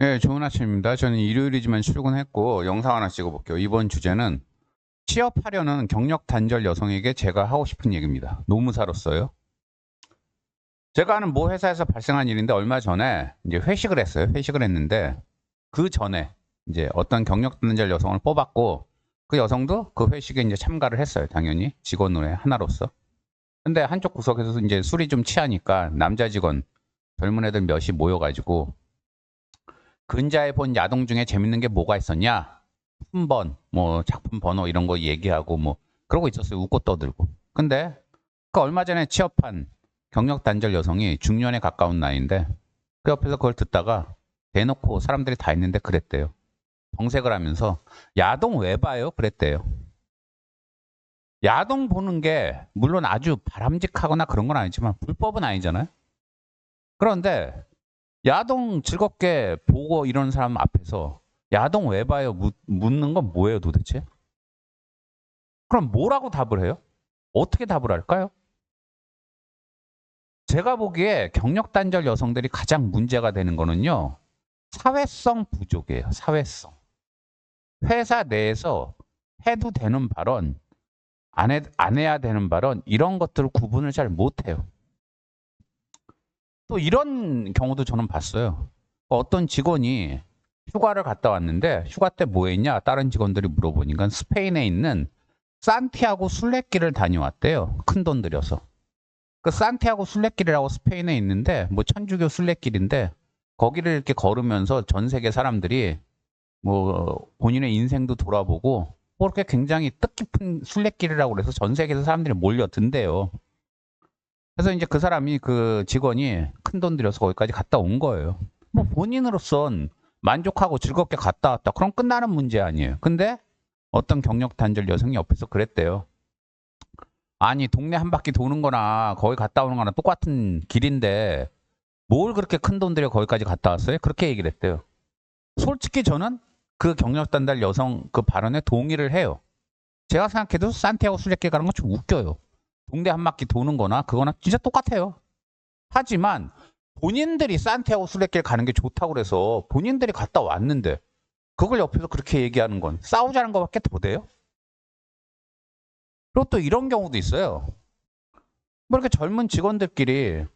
네, 좋은 아침입니다. 저는 일요일이지만 출근했고 영상 하나 찍어볼게요. 이번 주제는 취업하려는 경력 단절 여성에게 제가 하고 싶은 얘기입니다. 노무사로서요. 제가 아는 모 회사에서 발생한 일인데 얼마 전에 이제 회식을 했어요. 회식을 했는데 그 전에 이제 어떤 경력 단절 여성을 뽑았고 그 여성도 그 회식에 이제 참가를 했어요. 당연히 직원의 하나로서. 근데 한쪽 구석에서 이제 술이 좀 취하니까 남자 직원 젊은 애들 몇이 모여가지고 근자에 본 야동 중에 재밌는 게 뭐가 있었냐? 품번, 뭐 작품 번호 이런 거 얘기하고 뭐 그러고 있었어요. 웃고 떠들고. 근데 그 얼마 전에 취업한 경력 단절 여성이 중년에 가까운 나이인데 그 옆에서 그걸 듣다가 대놓고 사람들이 다 있는데 그랬대요. 정색을 하면서 야동 왜 봐요? 그랬대요. 야동 보는 게 물론 아주 바람직하거나 그런 건 아니지만 불법은 아니잖아요. 그런데 야동 즐겁게 보고 이런 사람 앞에서 야동 왜 봐요? 묻, 묻는 건 뭐예요 도대체? 그럼 뭐라고 답을 해요? 어떻게 답을 할까요? 제가 보기에 경력 단절 여성들이 가장 문제가 되는 거는요. 사회성 부족이에요. 사회성. 회사 내에서 해도 되는 발언, 안, 해, 안 해야 되는 발언 이런 것들을 구분을 잘 못해요. 또 이런 경우도 저는 봤어요. 어떤 직원이 휴가를 갔다 왔는데 휴가 때 뭐 했냐? 다른 직원들이 물어보니까 스페인에 있는 산티아고 순례길을 다녀왔대요. 큰 돈 들여서. 그 산티아고 순례길이라고 스페인에 있는데 뭐 천주교 순례길인데 거기를 이렇게 걸으면서 전 세계 사람들이 뭐 본인의 인생도 돌아보고 뭐 이렇게 굉장히 뜻깊은 순례길이라고 그래서 전 세계에서 사람들이 몰려든대요. 그래서 이제 그 사람이 그 직원이 큰 돈 들여서 거기까지 갔다 온 거예요. 뭐 본인으로선 만족하고 즐겁게 갔다 왔다. 그럼 끝나는 문제 아니에요. 근데 어떤 경력 단절 여성이 옆에서 그랬대요. 아니 동네 한 바퀴 도는 거나 거기 갔다 오는 거나 똑같은 길인데 뭘 그렇게 큰 돈 들여 거기까지 갔다 왔어요? 그렇게 얘기를 했대요. 솔직히 저는 그 경력 단절 여성 그 발언에 동의를 해요. 제가 생각해도 산티아고 순례길 가는 건 좀 웃겨요. 동네 한 바퀴 도는 거나 그거나 진짜 똑같아요. 하지만 본인들이 산티아고 순례길 가는 게 좋다고 그래서 본인들이 갔다 왔는데 그걸 옆에서 그렇게 얘기하는 건 싸우자는 것밖에 더 돼요? 그리고 또 이런 경우도 있어요. 뭐 이렇게 젊은 직원들끼리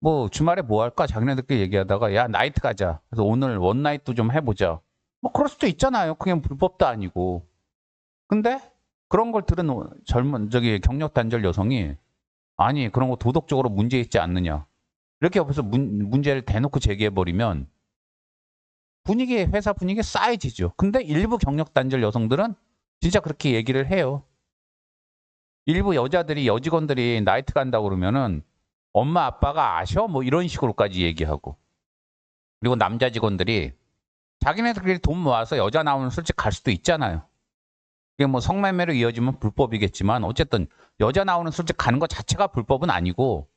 뭐 주말에 뭐 할까 자기네들끼리 얘기하다가 야 나이트 가자. 그래서 오늘 원나잇도 좀 해보자. 뭐 그럴 수도 있잖아요. 그냥 불법도 아니고. 근데 그런 걸 들은 젊은 저기 경력 단절 여성이 아니 그런 거 도덕적으로 문제 있지 않느냐. 이렇게 옆에서 문, 문제를 대놓고 제기해 버리면 분위기 회사 분위기 싸해지죠. 근데 일부 경력 단절 여성들은 진짜 그렇게 얘기를 해요. 일부 여자들이 여직원들이 나이트 간다고 그러면은 엄마 아빠가 아셔 뭐 이런 식으로까지 얘기하고 그리고 남자 직원들이 자기네들끼리 돈 모아서 여자 나오는 술집 갈 수도 있잖아요. 이게 뭐 성매매로 이어지면 불법이겠지만 어쨌든 여자 나오는 술집 가는 것 자체가 불법은 아니고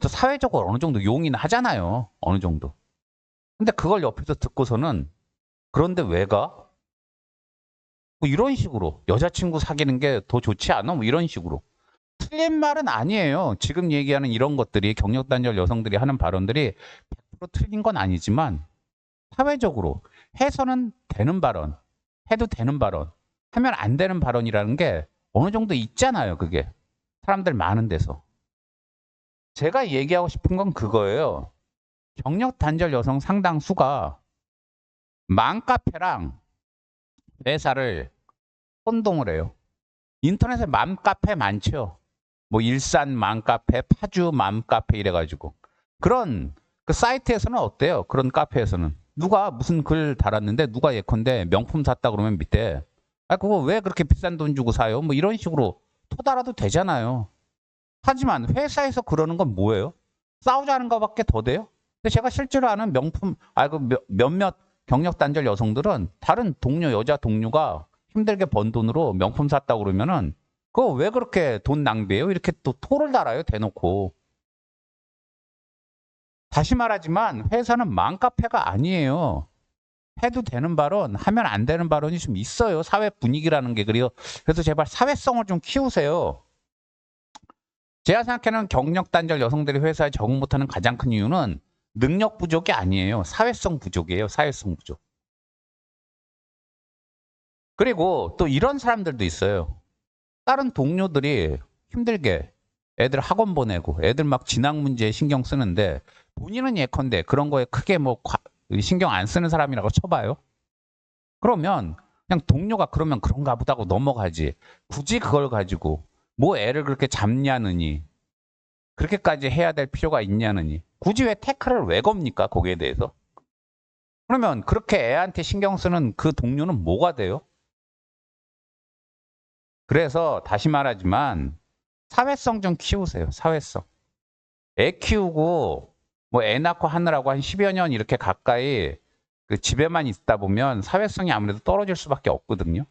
또 사회적으로 어느 정도 용인을 하잖아요. 어느 정도. 근데 그걸 옆에서 듣고서는 그런데 왜 가? 뭐 이런 식으로 여자친구 사귀는 게 더 좋지 않아? 뭐 이런 식으로. 틀린 말은 아니에요. 지금 얘기하는 이런 것들이 경력 단절 여성들이 하는 발언들이 100% 틀린 건 아니지만 사회적으로 해서는 되는 발언, 해도 되는 발언, 하면 안 되는 발언이라는 게 어느 정도 있잖아요. 그게 사람들 많은 데서. 제가 얘기하고 싶은 건 그거예요. 경력 단절 여성 상당수가 맘카페랑 회사를 혼동을 해요. 인터넷에 맘카페 많죠. 뭐 일산 맘카페, 파주 맘카페 이래가지고 그런 그 사이트에서는 어때요? 그런 카페에서는 누가 무슨 글 달았는데 누가 예컨대 명품 샀다 그러면 밑에 아 그거 왜 그렇게 비싼 돈 주고 사요? 뭐 이런 식으로 토달아도 되잖아요. 하지만 회사에서 그러는 건 뭐예요? 싸우자는 것밖에 더 돼요? 근데 제가 실제로 아는 명품 아 그 몇몇 경력 단절 여성들은 다른 동료 여자 동료가 힘들게 번 돈으로 명품 샀다 고 그러면은 그거 왜 그렇게 돈 낭비해요? 이렇게 또 토를 달아요 대놓고. 다시 말하지만 회사는 맘카페가 아니에요. 해도 되는 발언, 하면 안 되는 발언이 좀 있어요. 사회 분위기라는 게 그래요. 그래서 제발 사회성을 좀 키우세요. 제가 생각하는 경력 단절 여성들이 회사에 적응 못하는 가장 큰 이유는 능력 부족이 아니에요. 사회성 부족이에요. 사회성 부족. 그리고 또 이런 사람들도 있어요. 다른 동료들이 힘들게 애들 학원 보내고 애들 막 진학 문제에 신경 쓰는데 본인은 예컨대 그런 거에 크게 뭐 과- 신경 안 쓰는 사람이라고 쳐봐요. 그러면 그냥 동료가 그러면 그런가 보다 하고 넘어가지. 굳이 그걸 가지고 뭐 애를 그렇게 잡냐느니 그렇게까지 해야 될 필요가 있냐느니 굳이 왜 태클을 왜 겁니까 거기에 대해서? 그러면 그렇게 애한테 신경 쓰는 그 동료는 뭐가 돼요? 그래서 다시 말하지만 사회성 좀 키우세요. 사회성. 애 키우고 뭐 애 낳고 하느라고 한 10여 년 이렇게 가까이 그 집에만 있다 보면 사회성이 아무래도 떨어질 수밖에 없거든요.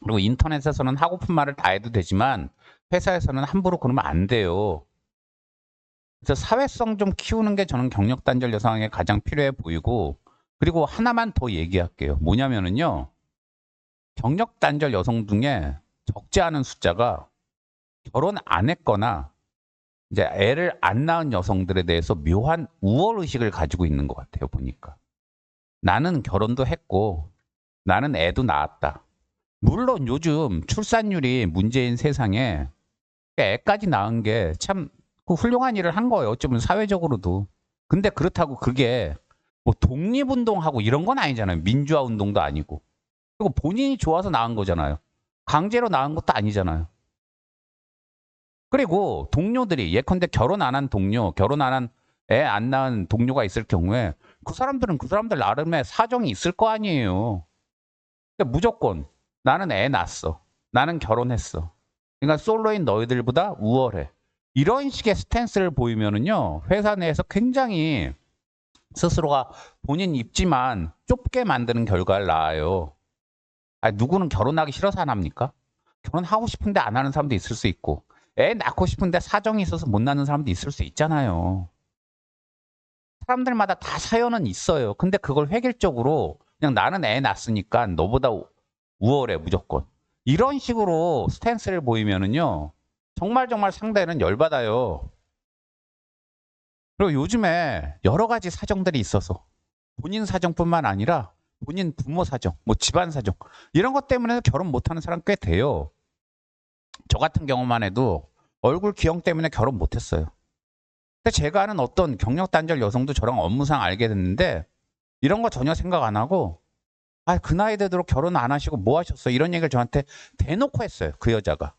그리고 인터넷에서는 하고픈 말을 다 해도 되지만 회사에서는 함부로 그러면 안 돼요. 그래서 사회성 좀 키우는 게 저는 경력 단절 여성에게 가장 필요해 보이고 그리고 하나만 더 얘기할게요. 뭐냐면은요. 경력 단절 여성 중에 적지 않은 숫자가 결혼 안 했거나 이제 애를 안 낳은 여성들에 대해서 묘한 우월 의식을 가지고 있는 것 같아요. 보니까 나는 결혼도 했고 나는 애도 낳았다. 물론 요즘 출산율이 문제인 세상에 애까지 낳은 게참그 훌륭한 일을 한 거예요. 어쩌면 사회적으로도. 근데 그렇다고 그게 뭐 독립운동하고 이런 건 아니잖아요. 민주화 운동도 아니고. 그리고 본인이 좋아서 낳은 거잖아요. 강제로 낳은 것도 아니잖아요. 그리고 동료들이 예컨대 결혼 안 한 동료, 결혼 안 한 애 안 낳은 동료가 있을 경우에 그 사람들은 그 사람들 나름의 사정이 있을 거 아니에요. 그러니까 무조건 나는 애 낳았어. 나는 결혼했어. 그러니까 솔로인 너희들보다 우월해. 이런 식의 스탠스를 보이면은요, 회사 내에서 굉장히 스스로가 본인 입지만 좁게 만드는 결과를 낳아요. 아니, 누구는 결혼하기 싫어서 안 합니까? 결혼하고 싶은데 안 하는 사람도 있을 수 있고, 애 낳고 싶은데 사정이 있어서 못 낳는 사람도 있을 수 있잖아요. 사람들마다 다 사연은 있어요. 근데 그걸 획일적으로 그냥 나는 애 낳았으니까 너보다 우- 우월해 무조건. 이런 식으로 스탠스를 보이면은요. 정말 정말 상대는 열받아요. 그리고 요즘에 여러 가지 사정들이 있어서 본인 사정뿐만 아니라 본인 부모 사정, 뭐 집안 사정 이런 것 때문에 결혼 못하는 사람 꽤 돼요. 저 같은 경우만 해도 얼굴 기형 때문에 결혼 못했어요. 근데 제가 아는 어떤 경력 단절 여성도 저랑 업무상 알게 됐는데 이런 거 전혀 생각 안 하고 아 그 나이 되도록 결혼 안 하시고 뭐 하셨어? 이런 얘기를 저한테 대놓고 했어요 그 여자가.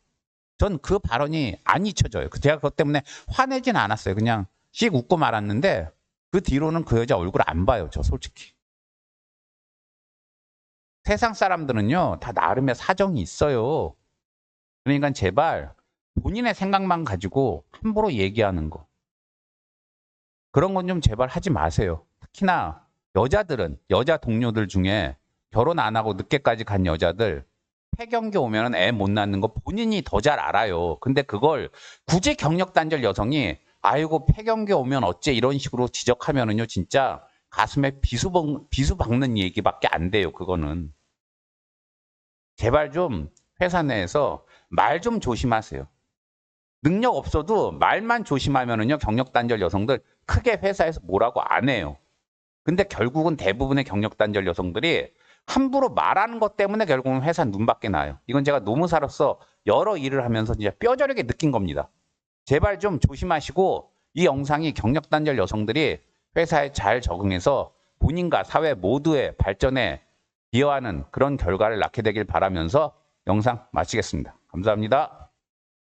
전 그 발언이 안 잊혀져요. 그 제가 그것 때문에 화내진 않았어요. 그냥 씩 웃고 말았는데 그 뒤로는 그 여자 얼굴 안 봐요 저 솔직히. 세상 사람들은요 다 나름의 사정이 있어요 그러니까 제발 본인의 생각만 가지고 함부로 얘기하는 거 그런 건 좀 제발 하지 마세요. 특히나 여자들은 여자 동료들 중에 결혼 안 하고 늦게까지 간 여자들 폐경기 오면은 애못 낳는 거 본인이 더 잘 알아요. 근데 그걸 굳이 경력 단절 여성이 아이고 폐경기 오면 어째 이런 식으로 지적하면은요 진짜 가슴에 비수 박- 비수 박는 얘기밖에 안 돼요. 그거는 제발 좀 회사 내에서 말 좀 조심하세요. 능력 없어도 말만 조심하면은요 경력 단절 여성들 크게 회사에서 뭐라고 안 해요. 근데 결국은 대부분의 경력 단절 여성들이 함부로 말하는 것 때문에 결국은 회사 눈밖에 나요. 이건 제가 노무사로서 여러 일을 하면서 진짜 뼈저리게 느낀 겁니다. 제발 좀 조심하시고 이 영상이 경력 단절 여성들이 회사에 잘 적응해서 본인과 사회 모두의 발전에 기여하는 그런 결과를 낳게 되길 바라면서 영상 마치겠습니다. 감사합니다.